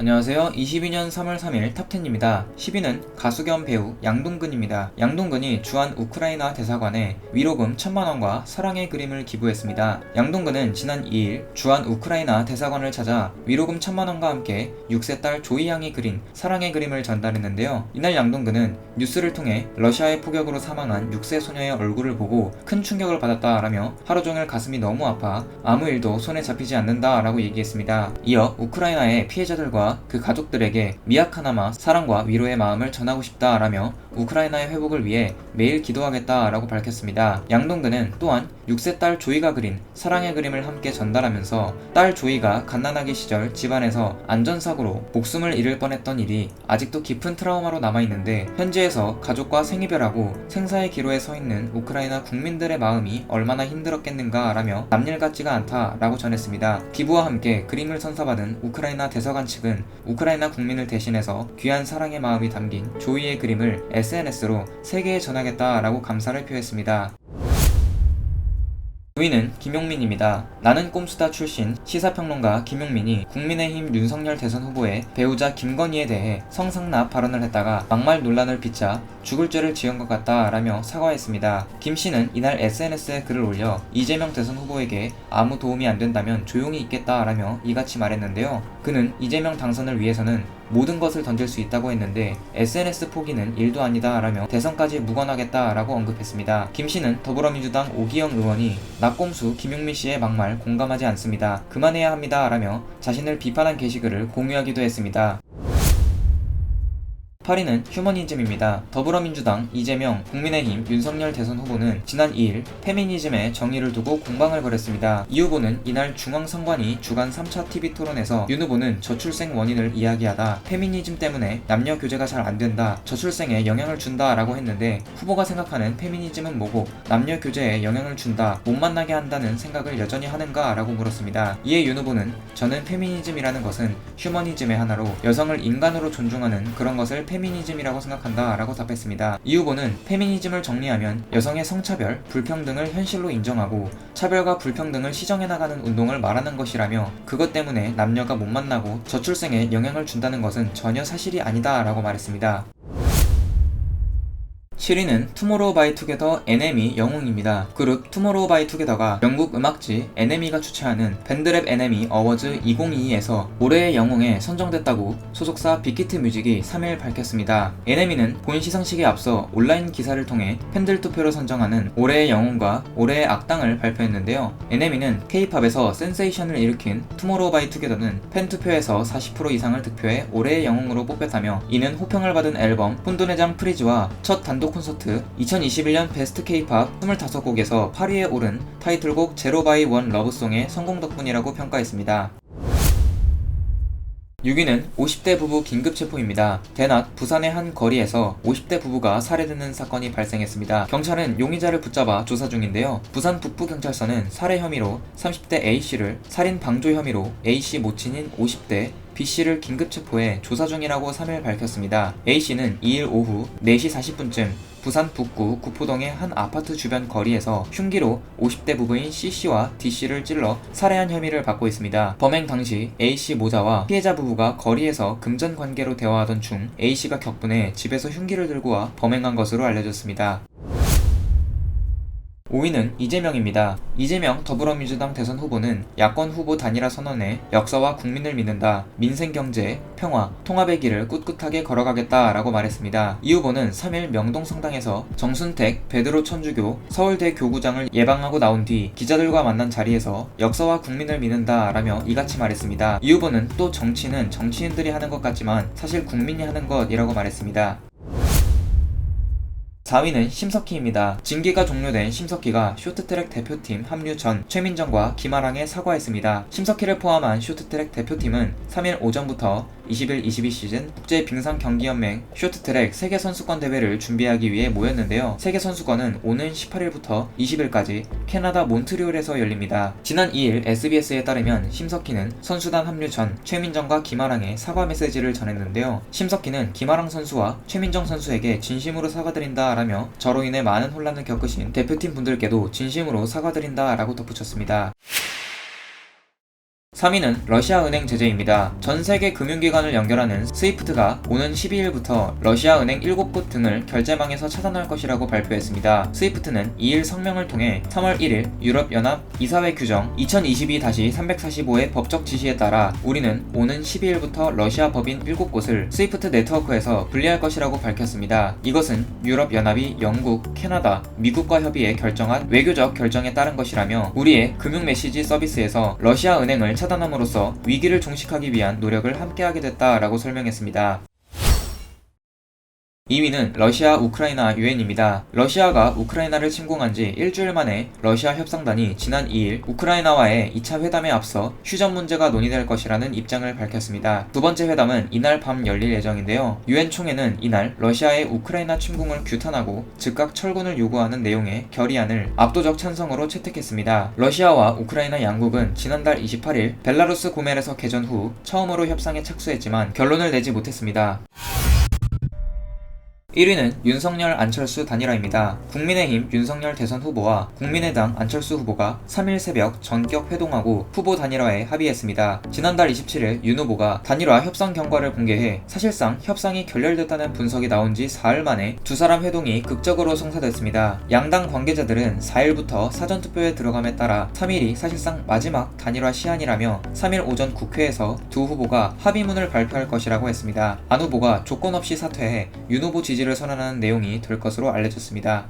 안녕하세요. 22년 3월 3일 탑10입니다. 10위는 가수 겸 배우 양동근입니다. 양동근이 주한 우크라이나 대사관에 위로금 1000만원과 사랑의 그림을 기부했습니다. 양동근은 지난 2일 주한 우크라이나 대사관을 찾아 위로금 1000만원과 함께 6세 딸 조이 양이 그린 사랑의 그림을 전달했는데요. 이날 양동근은 뉴스를 통해 러시아의 폭격으로 사망한 6세 소녀의 얼굴을 보고 큰 충격을 받았다라며 하루 종일 가슴이 너무 아파 아무 일도 손에 잡히지 않는다라고 얘기했습니다. 이어 우크라이나의 피해자들과 그 가족들에게 미약하나마 사랑과 위로의 마음을 전하고 싶다라며 우크라이나의 회복을 위해 매일 기도하겠다라고 밝혔습니다. 양동근은 또한 6세 딸 조이가 그린 사랑의 그림을 함께 전달하면서 딸 조이가 갓난아기 시절 집안에서 안전사고로 목숨을 잃을 뻔했던 일이 아직도 깊은 트라우마로 남아있는데 현지에서 가족과 생이별하고 생사의 기로에 서 있는 우크라이나 국민들의 마음이 얼마나 힘들었겠는가 라며 남일 같지가 않다라고 전했습니다. 기부와 함께 그림을 선사받은 우크라이나 대사관 측은 우크라이나 국민을 대신해서 귀한 사랑의 마음이 담긴 조이의 그림을 SNS로 세계에 전하겠다라고 감사를 표했습니다. 9위는 김용민입니다. 나는 꼼수다 출신 시사평론가 김용민이 국민의힘 윤석열 대선 후보의 배우자 김건희에 대해 성상납 발언을 했다가 막말 논란을 빚자 죽을 죄를 지은 것 같다라며 사과했습니다. 김 씨는 이날 SNS에 글을 올려 이재명 대선 후보에게 아무 도움이 안 된다면 조용히 있겠다라며 이같이 말했는데요. 그는 이재명 당선을 위해서는 모든 것을 던질 수 있다고 했는데 SNS 포기는 일도 아니다 라며 대선까지 묵어나겠다라고 언급했습니다. 김 씨는 더불어민주당 오기영 의원이 낙곰수 김용민 씨의 막말 공감하지 않습니다. 그만해야 합니다 라며 자신을 비판한 게시글을 공유하기도 했습니다. 8위는 휴머니즘입니다. 더불어민주당 이재명, 국민의힘 윤석열 대선 후보는 지난 2일 페미니즘의 정의를 두고 공방을 벌였습니다. 이 후보는 이날 중앙선관위 주간 3차 TV 토론에서 윤 후보는 저출생 원인을 이야기하다 페미니즘 때문에 남녀 교제가 잘 안 된다, 저출생에 영향을 준다 라고 했는데 후보가 생각하는 페미니즘은 뭐고 남녀 교제에 영향을 준다, 못 만나게 한다는 생각을 여전히 하는가 라고 물었습니다. 이에 윤 후보는 저는 페미니즘이라는 것은 휴머니즘의 하나로 여성을 인간으로 존중하는 그런 것을 페미니즘 이라고 생각한다 라고 답했습니다. 이 후보는 페미니즘을 정리하면 여성의 성차별, 불평등을 현실로 인정하고 차별과 불평등을 시정해 나가는 운동을 말하는 것이라며 그것 때문에 남녀가 못 만나고 저출생에 영향을 준다는 것은 전혀 사실이 아니다 라고 말했습니다. 7위는 투모로우 바이 투게더 NME 영웅입니다. 그룹 투모로우 바이 투게더가 영국 음악지 NME가 주최하는 밴드랩 NME 어워즈 2022에서 올해의 영웅에 선정됐다고 소속사 빅히트 뮤직이 3일 밝혔습니다. NME는 본 시상식에 앞서 온라인 기사를 통해 팬들 투표로 선정하는 올해의 영웅과 올해의 악당을 발표했는데요. NME는 K-팝에서 센세이션을 일으킨 투모로우 바이 투게더는 팬 투표에서 40% 이상을 득표해 올해의 영웅으로 뽑혔다며 이는 호평을 받은 앨범 혼돈의 장 프리즈와 첫 단독 콘서트 2021년 베스트 K-팝 25곡에서 8위에 오른 타이틀곡 제로 바이 원 러브송의 성공 덕분이라고 평가했습니다. 6위는 50대 부부 긴급 체포입니다. 대낮 부산의 한 거리에서 50대 부부가 살해되는 사건이 발생했습니다. 경찰은 용의자를 붙잡아 조사 중인데요. 부산 북부경찰서는 살해 혐의로 30대 A씨를 살인 방조 혐의로 A씨 모친인 50대 B씨를 긴급 체포해 조사 중이라고 3일 밝혔습니다. A씨는 2일 오후 4시 40분쯤 부산 북구 구포동의 한 아파트 주변 거리에서 흉기로 50대 부부인 C씨와 D씨를 찔러 살해한 혐의를 받고 있습니다. 범행 당시 A씨 모자와 피해자 부부가 거리에서 금전 관계로 대화하던 중 A씨가 격분해 집에서 흉기를 들고 와 범행한 것으로 알려졌습니다. 5위는 이재명입니다. 이재명 더불어민주당 대선 후보는 야권 후보 단일화 선언에 역사와 국민을 믿는다, 민생 경제, 평화, 통합의 길을 꿋꿋하게 걸어가겠다라고 말했습니다. 이 후보는 3일 명동 성당에서 정순택, 베드로 천주교, 서울대 교구장을 예방하고 나온 뒤 기자들과 만난 자리에서 역사와 국민을 믿는다라며 이같이 말했습니다. 이 후보는 또 정치는 정치인들이 하는 것 같지만 사실 국민이 하는 것이라고 말했습니다. 4위는 심석희입니다. 징계가 종료된 심석희가 쇼트트랙 대표팀 합류 전 최민정과 김아랑에 사과했습니다. 심석희를 포함한 쇼트트랙 대표팀은 3일 오전부터 21-22 시즌 국제 빙상 경기연맹 쇼트트랙 세계 선수권 대회를 준비하기 위해 모였는데요. 세계 선수권은 오는 18일부터 20일까지 캐나다 몬트리올에서 열립니다. 지난 2일 SBS에 따르면 심석희는 선수단 합류 전 최민정과 김아랑에 사과 메시지를 전했는데요. 심석희는 김아랑 선수와 최민정 선수에게 진심으로 사과드린다라며 저로 인해 많은 혼란을 겪으신 대표팀 분들께도 진심으로 사과드린다라고 덧붙였습니다. 3위는 러시아 은행 제재입니다. 전 세계 금융기관을 연결하는 스위프트가 오는 12일부터 러시아 은행 7곳 등을 결제망에서 차단할 것이라고 발표했습니다. 스위프트는 2일 성명을 통해 3월 1일 유럽연합 이사회 규정 2022-345의 법적 지시에 따라 우리는 오는 12일부터 러시아 법인 7곳을 스위프트 네트워크에서 분리할 것이라고 밝혔습니다. 이것은 유럽연합이 영국, 캐나다, 미국과 협의해 결정한 외교적 결정에 따른 것이라며 우리의 금융 메시지 서비스에서 러시아 은행을 차단 함으로써 위기를 종식하기 위한 노력을 함께하게 됐다라고 설명했습니다. 2위는 러시아 우크라이나 유엔입니다. 러시아가 우크라이나를 침공한 지 일주일 만에 러시아 협상단이 지난 2일 우크라이나와의 2차 회담에 앞서 휴전 문제가 논의될 것이라는 입장을 밝혔습니다. 두 번째 회담은 이날 밤 열릴 예정인데요. 유엔 총회는 이날 러시아의 우크라이나 침공을 규탄하고 즉각 철군을 요구하는 내용의 결의안을 압도적 찬성으로 채택했습니다. 러시아와 우크라이나 양국은 지난달 28일 벨라루스 고멜에서 개전 후 처음으로 협상에 착수했지만 결론을 내지 못했습니다. 1위는 윤석열 안철수 단일화입니다. 국민의힘 윤석열 대선 후보와 국민의당 안철수 후보가 3일 새벽 전격 회동하고 후보 단일화에 합의했습니다. 지난달 27일 윤 후보가 단일화 협상 경과를 공개해 사실상 협상이 결렬됐다는 분석이 나온 지 사흘 만에 두 사람 회동이 극적으로 성사됐습니다. 양당 관계자들은 4일부터 사전투표에 들어감에 따라 3일이 사실상 마지막 단일화 시한이라며 3일 오전 국회에서 두 후보가 합의문을 발표할 것이라고 했습니다. 안 후보가 조건 없이 사퇴해 윤 후보 지 지를 선언하는 내용이 될 것으로 알려졌습니다.